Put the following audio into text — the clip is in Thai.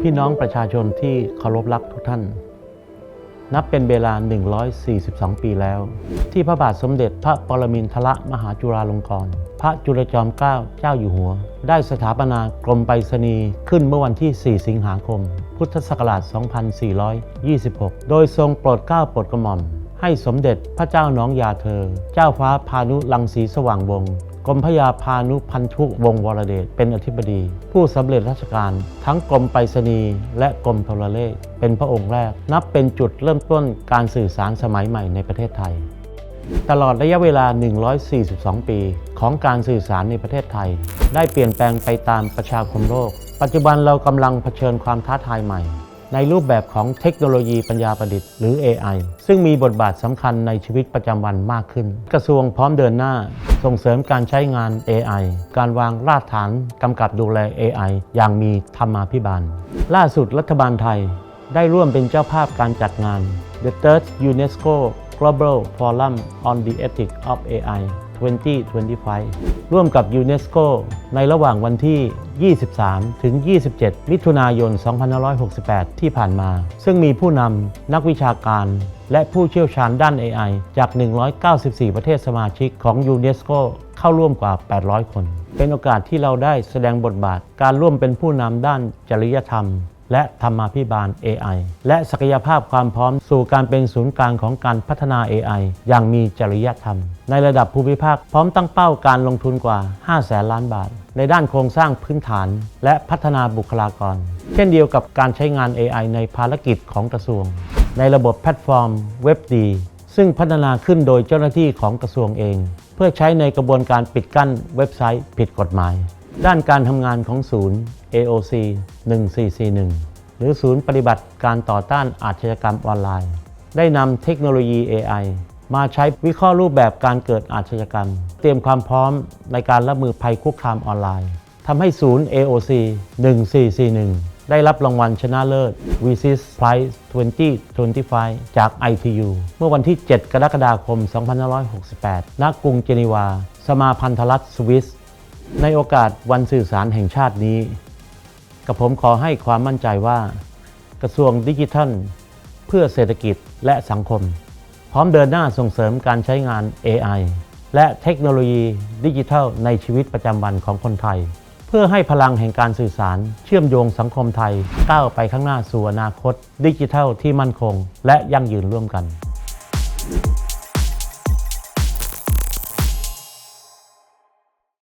พี่น้องประชาชนที่เคารพรักทุกท่าน นับเป็นเวลา 142 ปีแล้ว ที่พระบาทสมเด็จพระปรมินทรมหาจุฬาลงกรณ์พระจุลจอมเกล้าเจ้าอยู่หัว ได้สถาปนากรมไปรษณีย์ขึ้นเมื่อวันที่ 4 สิงหาคม พุทธศักราช 2426 โดยทรงโปรดเกล้าโปรดกระหม่อมให้สมเด็จพระเจ้าน้องยาเธอ เจ้าฟ้าพานุรังสีสว่างวงศ์ กรมพยาพานุพันธุวงศ์วรเดชเป็นอธิบดี ผู้สำเร็จราชการทั้งกรมไปรษณีย์และกรมโทรเลข เป็นพระองค์แรก นับเป็นจุดเริ่มต้นการสื่อสารสมัยใหม่ในประเทศไทย ตลอดระยะเวลา 142 ปี ของการสื่อสารในประเทศไทย ได้เปลี่ยนแปลงไปตามประชาคมโลก ปัจจุบันเรากำลังเผชิญความท้าทายใหม่ ในรูปแบบของเทคโนโลยีปัญญาประดิษฐ์หรือ AI ซึ่งมีบทบาทสำคัญในชีวิตประจำวันมากขึ้น กระทรวงพร้อมเดินหน้า ส่งเสริมการใช้งาน AI การวางรากฐานกำกับดูแล AI อย่างมีธรรมาภิบาล ล่าสุดรัฐบาลไทย ได้ร่วมเป็นเจ้าภาพการจัดงาน The Third UNESCO Global Forum on the Ethics of AI 2025 ร่วมกับยูเนสโกในระหว่างวันที่ 23 ถึง 27 มิถุนายน 2568 ที่ผ่านมา ซึ่งมีผู้นำนักวิชาการและผู้เชี่ยวชาญด้าน AI จาก 194 ประเทศสมาชิกของยูเนสโกเข้าร่วมกว่า 800 คน เป็นโอกาสที่เราได้แสดงบทบาทการร่วมเป็นผู้นำด้านจริยธรรม และธรรมาภิบาล AI และศักยภาพความพร้อมสู่การเป็นศูนย์กลางของการพัฒนา AI อย่างมีจริยธรรม ในระดับภูมิภาคพร้อมตั้งเป้าการลงทุนกว่า 5 แสนล้านบาท ในด้านโครงสร้างพื้นฐาน และพัฒนาบุคลากร เช่นเดียวกับการใช้งาน AI ในภารกิจของกระทรวง ในระบบแพลตฟอร์มเว็บดีซึ่งพัฒนาขึ้นโดยเจ้าหน้าที่ของกระทรวงเอง เพื่อใช้ในกระบวนการปิดกั้นเว็บไซต์ผิดกฎหมาย ด้านการทำงานของศูนย์ AOC 1441 หรือศูนย์ปฏิบัติการต่อต้านอาชญากรรมออนไลน์ ได้นำเทคโนโลยี AI มาใช้วิเคราะห์รูปแบบการเกิดอาชญากรรม เตรียมความพร้อมในการรับมือภัยคุกคามออนไลน์ทำให้ศูนย์ AOC 1441 ได้รับรางวัลชนะเลิศ v i s i s Prize 2025 จาก ITU เมื่อวันที่ 7 กรกฎาคม 2568 ณ กรุงเจนีวา สมาพันธรัฐสวิส ในโอกาสวันสื่อสารแห่งชาตินี้กับผมขอให้ความมั่นใจว่า กระทรวงดิจิทัล เพื่อเศรษฐกิจและสังคม พร้อมเดินหน้าส่งเสริมการใช้งาน AI และเทคโนโลยีดิจิทัล ในชีวิตประจำวันของคนไทย เพื่อให้พลังแห่งการสื่อสาร เชื่อมโยงสังคมไทยก้าวไปข้างหน้าสู่อนาคต ดิจิทัลที่มั่นคง และยั่งยืนร่วมกัน